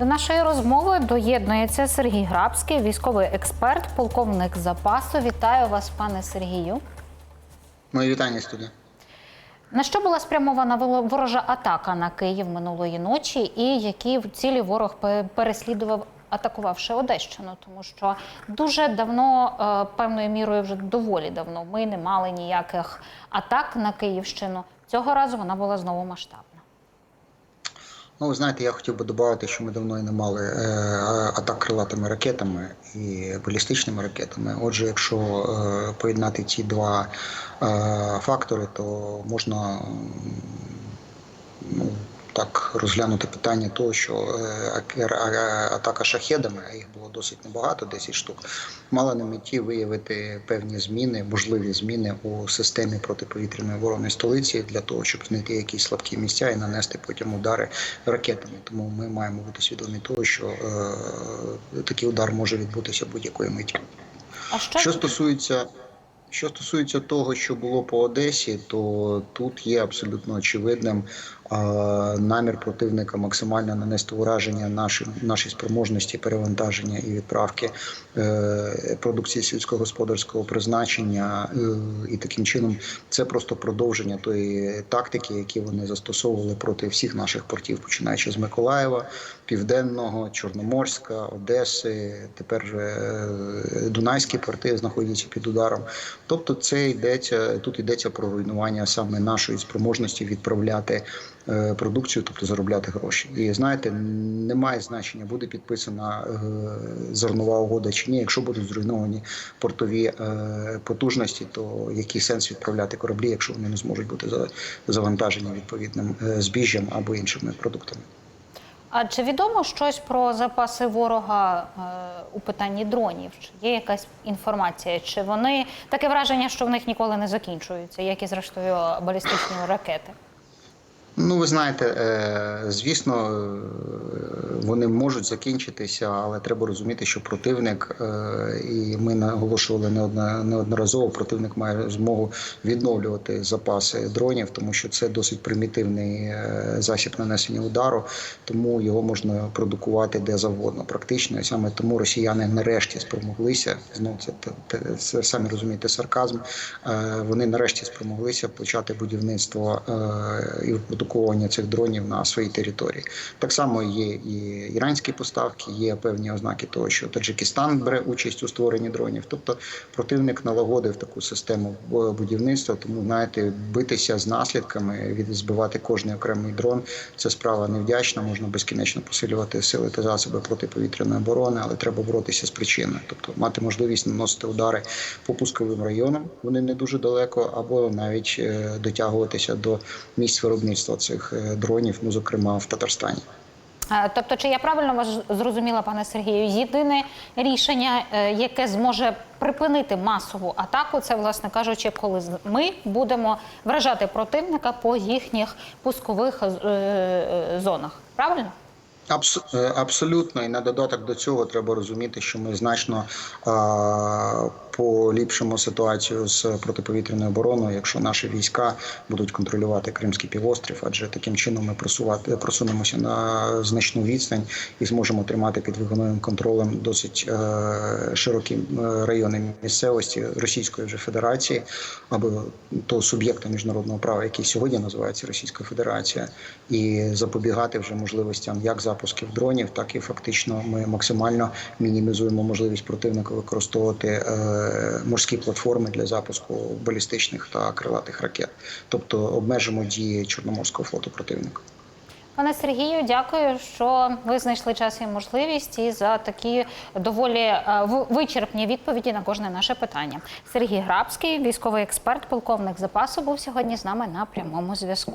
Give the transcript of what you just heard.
До нашої розмови доєднується Сергій Грабський, військовий експерт, полковник запасу. Вітаю вас, пане Сергію. Мої вітання студія. На що була спрямована ворожа атака на Київ минулої ночі, і які цілі ворог переслідував, атакувавши Одещину? Тому що дуже давно, е, певною мірою, вже доволі давно, ми не мали ніяких атак на Київщину. Цього разу вона була знову масштабна. Ну, ви знаєте, я хотів би додати, що ми давно і не мали е, атак крилатими ракетами і балістичними ракетами. Отже, якщо е, поєднати ці два е, фактори, то можна так розглянути питання того, що е, атака шахедами, а їх було досить небагато, 10 штук, мала на меті виявити певні зміни, можливі зміни у системі протиповітряної оборони столиці для того, щоб знайти якісь слабкі місця і нанести потім удари ракетами. Тому ми маємо бути свідомі того, що е, такий удар може відбутися будь-якої миті. А що, Що стосується, що стосується того, що було по Одесі, то тут є абсолютно очевидним е, намір противника максимально нанести ураження нашій, нашій спроможності перевантаження і відправки е, продукції сільськогосподарського призначення, е, і таким чином це просто продовження тої тактики, які вони застосовували проти всіх наших портів, починаючи з Миколаєва, Південного, Чорноморська, Одеси. Тепер е, Дунайські порти знаходяться під ударом. Тобто, це йдеться тут йдеться про руйнування саме нашої спроможності відправляти продукцію, тобто заробляти гроші. І знаєте, немає значення, буде підписана е, зернова угода чи ні. Якщо будуть зруйновані портові е, потужності, то який сенс відправляти кораблі, якщо вони не зможуть бути за- завантажені відповідним е, збіжжям або іншими продуктами? А чи відомо щось про запаси ворога е, у питанні дронів? Чи є якась інформація? Чи вони таке враження, що в них ніколи не закінчуються, як і зрештою балістичні ракети? Ну, ви знаєте, е, звісно, е, вони можуть закінчитися, але треба розуміти, що противник, е, і ми наголошували неодноразово, противник має змогу відновлювати запаси дронів, тому що це досить примітивний засіб нанесення удару, тому його можна продукувати де завгодно. Практично і саме тому росіяни нарешті спромоглися. Знову це, те- це самі розумієте сарказм. Вони нарешті спромоглися почати будівництво і продукування цих дронів на своїй території. Так само є і іранські поставки, є певні ознаки того, що Таджикистан бере участь у створенні дронів. Тобто противник налагодив таку систему будівництва. Тому знаєте, битися з наслідками, від збивати кожний окремий дрон це справа невдячна. Можна безкінечно посилювати сили та засоби протиповітряної оборони, але треба боротися з причиною, тобто мати можливість наносити удари по пусковим районам. Вони не дуже далеко, або навіть е, дотягуватися до місць виробництва цих е, дронів, ну зокрема в Татарстані. Е, Тобто, чи я правильно вас зрозуміла, пане Сергію? Єдине рішення, е, яке зможе припинити масову атаку, це, власне кажучи, коли ми будемо вражати противника по їхніх пускових зонах. Правильно? Абс- е, Абсолютно, і на додаток до цього треба розуміти, що ми значно а, поліпшимо ситуацію з протиповітряною обороною, якщо наші війська будуть контролювати Кримський півострів, адже таким чином ми просувати просунемося на значну відстань і зможемо тримати під виконаним контролем досить е, широкі е, райони місцевості Російської вже Федерації або того суб'єкта міжнародного права, який сьогодні називається Російська Федерація, і запобігати вже можливостям як запусків дронів, так і фактично ми максимально мінімізуємо можливість противника використовувати е, морські платформи для запуску балістичних та крилатих ракет, тобто обмежимо дії Чорноморського флоту противника. Пане Сергію, дякую, що ви знайшли час і можливість і за такі доволі е, вичерпні відповіді на кожне наше питання. Сергій Грабський, військовий експерт, полковник запасу, був сьогодні з нами на прямому зв'язку.